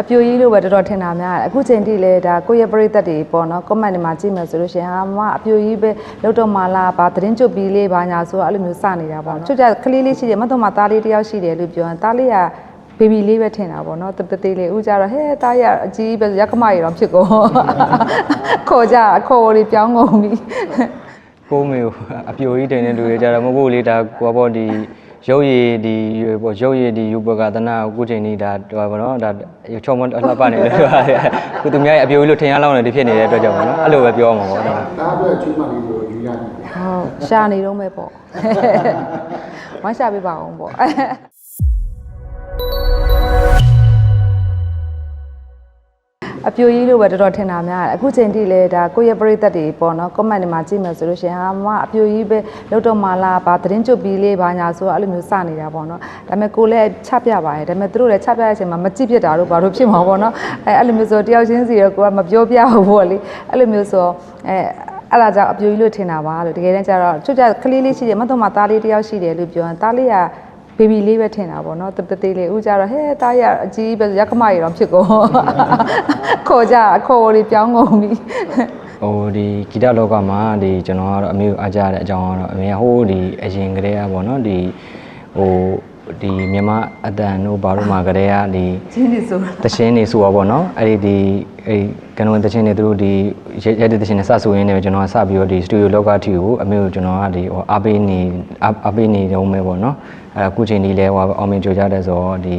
အပြိုကြီးလို့ပဲတော်တော်ထင်တာများတယ်အခုချိန်ထိလဲဒါကိုယ့်ရဲ့ပရိသတ်တွေပေါ့နော် comment တွေမှာကြည့်မယ်ဆိုလို့ရှိရင်ဟာမအပြိုကြီးပဲလောက်တော့မလားဗာသတင်းကျွတ်ပြီးလေးဘာညာဆိုတော့အဲ့လိုမျိုးစနေတာပေါ့နော်ချွတ်ကြကလေးလေးရှိတယ်မတော့မှသားလေးတစ်ယောက်ရှိတယ်လို့ပြောရင်သားလေးကဘေဘီလေးပဲထင်တာပေါ့နော်တတသေးလေးဦးကြတော့ဟဲ့တားရအကြီးပဲရက်ကမရီတော့ဖြစ်ကုန်ခေါ်ကြအခေါ်လေးပြောင်းကုန်ပြီကိုမေကိုအပြိုကြီးတင်တဲ့လူတွေကြတော့မဟုတ်ဘူးလေဒါကိုပေါ့ဒီ ရုပ်ရည်ဒီပေါ့ရုပ်ရည်ဒီယူဘကသနာကိုချိန်នេះဒါဟိုပါနော်ဒါချောမအလှပနေတယ်ဆိုတာကိုသူများရဲ့အပြိုကြီးလို့ထင်ရလောက်နေတယ်ဖြစ်နေတဲ့အတွက်ကြောင့်ပေါ့နော်အဲ့လိုပဲပြောမှာပေါ့နော်ဒါအတွက်ချွေးမလေးကိုယူရတယ်ဟုတ်ရှာနေတော့မဲ့ပေါ့ဝမ်းရှာပေးပါအောင်ပေါ့ အပြိုကြီးလို့ပဲတော်တော်ထင်တာများတယ်အခုချိန်ထိလဲဒါကိုယ့်ရဲ့ပရိသတ်တွေပေါ့နော် comment တွေမှာကြည့်မယ်ဆိုလို့ရှိရင်ဟာမအပြိုကြီးပဲလောက်တော့မလားဗာသတင်းကျွတ်ပြီးလေးဘာညာဆိုတော့အဲ့လိုမျိုးစနေတာပေါ့နော်ဒါပေမဲ့ကိုလည်းချပြပါတယ်ဒါပေမဲ့သူတို့လည်းချပြတဲ့အချိန်မှာမကြည့်ဖြစ်တာတို့ဘာလို့ဖြစ်မှာပေါ့နော်အဲအဲ့လိုမျိုးဆိုတယောက်ချင်းစီရောကိုကမပြောပြဘူးပေါ့လေအဲ့လိုမျိုးဆိုအဲအဲ့ဒါကြောင့်အပြိုကြီးလို့ထင်တာပါလို့တကယ်တမ်းကျတော့ချွတ်ကြကလေးလေးရှိတယ်မတော့မှသားလေးတစ်ယောက်ရှိတယ်လို့ပြောရင်သားလေးက ဘေဘီလေးပဲထင်တာပေါ့နော်တတသေးလေးဦးကြတော့ဟဲ့သားရအကြီးပဲရက်ကမရီတော့ဖြစ်ကုန်ခေါ်ကြအခေါ်လေးပြောင်းကုန်ပြီဟိုဒီဂီတလောကမှာဒီကျွန်တော်ကတော့အမေကိုအားကြရတဲ့အကြောင်းကတော့အမေကဟိုးဒီအရင်ကတည်းကပေါ့နော်ဒီဟို ဒီမြန်မာအတန်တို့ဘာလို့မှကတည်းကဒီချင်းနေဆိုတချင်းနေဆိုတော့ပေါ့နော်အဲ့ဒီဒီအဲ့ကနဝင်တချင်းနေသူတို့ဒီရက်တဲ့တချင်းနေစဆိုရင်းနေကျွန်တော်ကစပြီးတော့ဒီစတူဒီယိုလောကထီကိုအမေကိုကျွန်တော်ကဒီဟိုအားပေးနေအားအားပေးနေတော့မယ်ပေါ့နော်အဲ့အခုချိန်ဒီလဲဟိုအောင်မင်ကြိုကြတဲ့ဆိုတော့ဒီ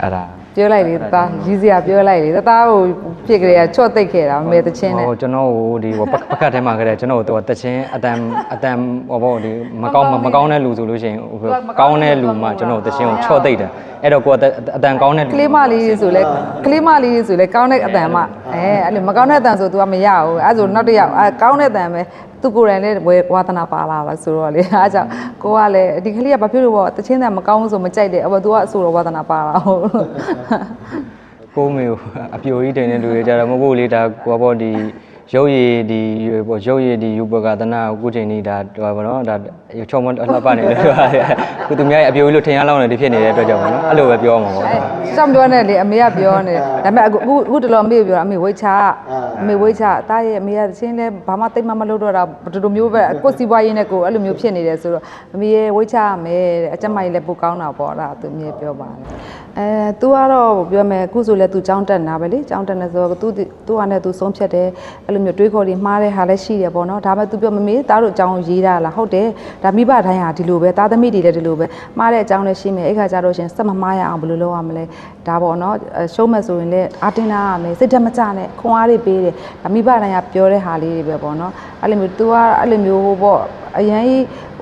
အဲ့ဒါ ပြောလိုက်လေသားရီးစရာပြောလိုက်လေသားကိုပြစ်ကြရချော့တိတ်ခဲ့တာမမေတချင်းနဲ့ဟိုကျွန်တော်ဟိုဒီဟိုပပကတ်ထဲမှာကတည်းကကျွန်တော်တို့တချင်းအတန်အတန်ဟိုပေါ့ဒီမကောင်းမကောင်းတဲ့လူဆိုလို့ရှိရင်ဟိုကောင်းတဲ့လူမှကျွန်တော်တချင်းကိုချော့သိမ့်တယ်အဲ့တော့ကိုကအတန်ကောင်းတဲ့လူကလေးမလေးတွေဆိုလဲကလေးမလေးတွေဆိုလဲကောင်းတဲ့အတန်မှ အဲအဲ့လိုမကောင်းတဲ့အတန်ဆို तू ကမရဘူးအဲဆိုနောက်တစ်ယောက်အဲကောင်းတဲ့အတန်ပဲသူကိုယ်တိုင်လည်းဝေဝါသနာပါလာပါဆိုတော့လေအဲကြောင့်ကိုကလည်းဒီကလေးကဘာဖြစ်လို့ပေါ့တချင်းတန်မကောင်းဘူးဆိုမကြိုက်တယ်အဲ့တော့ तू ကအဆိုတော့ဝါသနာပါလာဟုတ်ကိုမေကိုအပြိုကြီးတင်တဲ့လူတွေကြတော့မဟုတ်ဘူးလေဒါကိုပေါ့ဒီ ရုပ်ရည်ဒီပေါ့ရုပ်ရည်ဒီယူဘကသနာကိုချိန်នេះဒါဟိုပါနော်ဒါချောမအလှပနေတယ်ဆိုတာကိုသူများရဲ့အပြိုကြီးလို့ထင်ရလောက်နေတယ်ဖြစ်နေတဲ့အတွက်ကြောင့်ပေါ့နော်အဲ့လိုပဲပြောမှာပေါ့အဲစောင့်ပြောနေလေအမေကပြောနေတယ်ဒါပေမဲ့အခုအခုအခုတလောအမေကပြောတာအမေဝိတ်ချအမေဝိတ်ချအသားရဲ့အမေကတချင်းလဲဘာမှတိတ်မှမလုပ်တော့တာဒီလိုမျိုးပဲကိုယ်စီပွားရေးနဲ့ကိုယ်အဲ့လိုမျိုးဖြစ်နေတယ်ဆိုတော့အမေရဲ့ဝိတ်ချရမယ်တဲ့အကျမကြီးလည်းပိုကောင်းတာပေါ့အဲ့ဒါသူအမေပြောပါတယ် အဲသူကတော့ပြောမယ်အခုဆိုလဲသူចောင်းတက်နေတာပဲလေចောင်းတက်နေဆိုတော့သူသူကနဲ့သူဆုံးဖြတ်တယ်အဲ့လိုမျိုးတွေးခေါ်ပြီးမှားတဲ့ဟာလည်းရှိတယ်ပေါ့နော်ဒါမှသူပြောမမေးသားတို့ចောင်းရေးတာလားဟုတ်တယ်ဒါမိဘတိုင်းဟာဒီလိုပဲသားသမီးတွေလည်းဒီလိုပဲမှားတဲ့အကြောင်းလည်းရှိမယ်အဲ့ခါကျတော့ရှင်စက်မမှားရအောင်ဘယ်လိုလုပ်ရမလဲဒါပေါ့နော်ရှုံးမဲ့ဆိုရင်လည်းအတင်းလာရမယ်စိတ်ဓာတ်မကျနဲ့ခွန်အားတွေပေးတယ်ဒါမိဘတိုင်းကပြောတဲ့ဟာလေးတွေပဲပေါ့နော်အဲ့လိုမျိုးသူကအဲ့လိုမျိုးဟိုပေါ့အရင်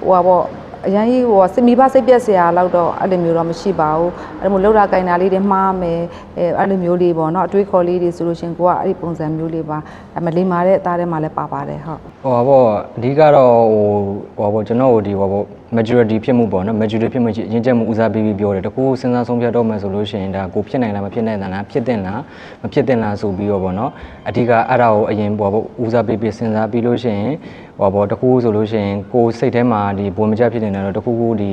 ဟိုပါပေါ့ အရင်ကြီးဟိုစမိဘစိတ်ပြက်စရာလောက်တော့အဲ့လိုမျိုးတော့မရှိပါဘူးအဲ့လိုမျိုးလှုပ်တာကင်တာလေးတွေမှားမယ်အဲအဲ့လိုမျိုးလေးပေါ့နော်အတွေးခေါ်လေးတွေဆိုလို့ရှင်ကိုကအဲ့ဒီပုံစံမျိုးလေးပါဒါပေမဲ့လိမ္မာတဲ့အသားထဲမှာလည်းပါပါတယ်ဟုတ်ဟိုပါပေါ့အဓိကတော့ဟိုဟိုပါပေါ့ကျွန်တော်တို့ဒီဟိုပါပေါ့ majority ဖြစ်မှုပေါ့နော် majority ဖြစ်မှုချင်းအရင်ချက်မှုဦးစားပေးပြီးပြောတယ်တကူစဉ်းစားဆုံးဖြတ်တော့မယ်ဆိုလို့ရှိရင်ဒါကိုဖြစ်နိုင်လားမဖြစ်နိုင်လားဖြစ်တင်လားမဖြစ်တင်လားဆိုပြီးတော့ပေါ့နော်အဓိကအဲ့ဒါကိုအရင်ဟိုပါပေါ့ဦးစားပေးပြီးစဉ်းစားပြီးလို့ရှိရင်ဟိုပါပေါ့တကူဆိုလို့ရှိရင်ကိုစိတ်ထဲမှာဒီဘဝင်မကျဖြစ်နေတယ်တော့တကူကူဒီ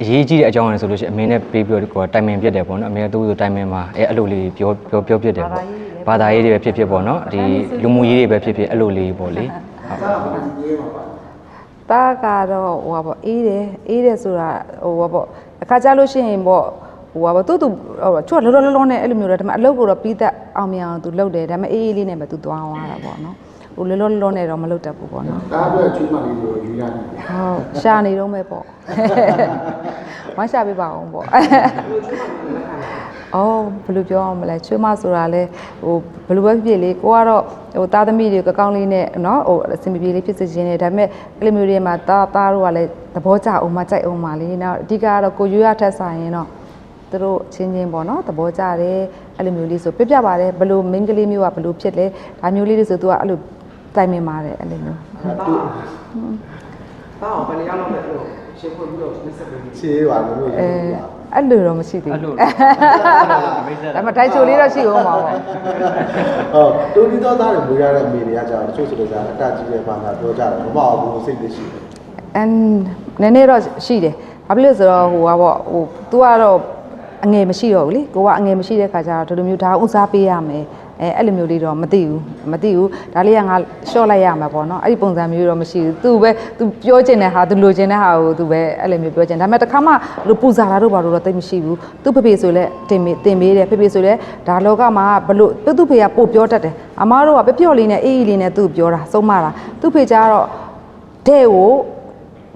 အရေးကြီးတဲ့အကြောင်းအရာဆိုလို့ရှိရင်အမေနဲ့ပေးပြီးတော့တိုင်ပင်ပြစ်တယ်ပေါ့နော်အမေကသူ့ဆိုတိုင်ပင်မှာအဲအဲ့လိုလေးပြောပြောပြောပြစ်တယ်ပေါ့ဘာသာရေးတွေပဲဖြစ်ဖြစ်ပေါ့နော်ဒီလူမှုရေးတွေပဲဖြစ်ဖြစ်အဲ့လိုလေးပေါ့လေဟုတ်ဒါကမှဒီရေးမှာပါ တားကတော့ဟိုပါပေါ့အေးတယ်အေးတယ်ဆိုတာဟိုပါပေါ့အခါကြလို့ရှိရင်ပေါ့ဟိုပါပေါ့သူ့သူဟိုချွတ်လောလောလောနဲ့အဲ့လိုမျိုးတော့ဒါပေမဲ့အလုပ်ကိုတော့ပြီးသက်အောင်မြင်အောင်သူလုပ်တယ်ဒါပေမဲ့အေးအေးလေးနဲ့ပဲသူသွားသွားတာပေါ့နော်ဟိုလောလောလောနဲ့တော့မလုပ်တတ်ဘူးပေါ့နော်ဒါအတွက်ချွေးမလေးကိုယူရတယ်ဟုတ်ရှာနေတော့မဲ့ပေါ့ဝမ်းရှာပေးပါအောင်ပေါ့ အော်ဘယ်လိုပြောအောင်မလဲချွေးမဆိုတာလဲဟိုဘယ်လိုပဲဖြစ်ဖြစ်လေကိုကတော့ဟိုသားသမီးတွေကကောင်းလေးနဲ့เนาะဟိုအစင်ပြေလေးဖြစ်စေခြင်းနဲ့ဒါပေမဲ့အဲ့လိုမျိုးတွေမှာသားသားတို့ကလည်းသဘောကျအောင်မကြိုက်အောင်ပါလေနောက်အဓိကကတော့ကိုရွေးရထက်ဆိုင်ရင်တော့သူတို့ချင်းချင်းပေါ့နော်သဘောကျတယ်အဲ့လိုမျိုးလေးဆိုပြပြပါတယ်ဘယ်လိုမင်းကလေးမျိုးကဘယ်လိုဖြစ်လဲဒါမျိုးလေးတွေဆိုသူကအဲ့လိုတိုင်ပင်ပါတယ်အဲ့လိုမျိုး တာအောင်ဘယ်နေရာလောက်လဲအဲ့လိုရှင်းဖွင့်ပြီးတော့မစ်ဆက်ပေးပြီး ချေးပါလို့လို့ အဲ အဲ့လိုတော့မရှိသေးဘူးအဲ့လိုဒါပေမဲ့ထိုင်ချိုလေးတော့ရှိအောင်ပါပေါ့ဟုတ်တူဒီတော့သားတွေမွေးရတဲ့မိတွေကကြာတချို့ဆိုတော့ကြာအတကြီးတဲ့ဘာသာပြောကြတယ်မမအောင်ဘူးစိတ်သိရှိတယ်အန်နည်းနည်းတော့ရှိတယ်ဘာဖြစ်လို့လဲဆိုတော့ဟိုကပေါ့ဟို तू ကတော့အငယ်မရှိတော့ဘူးလေကိုကအငယ်မရှိတဲ့ခါကျတော့ဒီလိုမျိုးဒါဥစားပေးရမယ်အဲအဲ့လိုမျိုးလေးတော့မသိဘူးမသိဘူးဒါလေးကငါရှော့လိုက်ရမှာပေါ့နော်အဲ့ဒီပုံစံမျိုးတော့မရှိဘူးသူပဲသူပြောချင်တဲ့ဟာသူလိုချင်တဲ့ဟာကိုသူပဲအဲ့လိုမျိုးပြောချင်ဒါပေမဲ့တစ်ခါမှလိုပူဇာတာတို့ဘာလို့တော့သိမရှိဘူးသူ့ဖေဖေဆိုလဲတင်မေတင်မေးတယ်ဖေဖေဆိုလဲဒါလောကမှာဘလို့သူ့သူ့ဖေကပို့ပြောတတ်တယ်အမားတို့ကပျော့လေးနဲ့အေးအေးလေးနဲ့သူ့ပြောတာဆုံးမတာသူ့ဖေကျတော့တဲ့ကို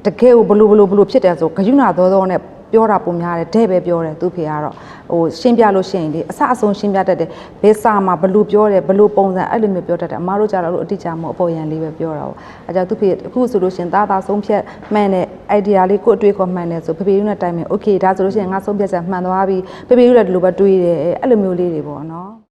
တကယ်ကိုဘလို့ဘလို့ဘလို့ဖြစ်တယ်ဆိုဂယုဏသောသောနဲ့ ပြောတာပုံများတယ်တဲ့ပဲပြောတယ်သူဖေကတော့ဟိုရှင်းပြလို့ရှိရင်လေအစအဆုံးရှင်းပြတတ်တယ်ဘယ်စာမှာဘလို့ပြောတယ်ဘလို့ပုံစံအဲ့လိုမျိုးပြောတတ်တယ်အမားတို့ကြတော့လို့အတိအကျမဟုတ်အပေါ်ယံလေးပဲပြောတာပေါ့အဲကြောင့်သူဖေအခုဆိုလို့ရှိရင်သားသားဆုံးဖြတ်မှန်တဲ့ idea လေးကိုအတွေ့အခေါ်မှန်တယ်ဆိုဖေဖေဦးနဲ့တိုင်မယ် okay ဒါဆိုလို့ရှိရင်ငါဆုံးဖြတ်ချက်မှန်သွားပြီဖေဖေဦးလည်းဒီလိုပဲတွေးတယ်အဲ့လိုမျိုးလေးတွေပေါ့နော်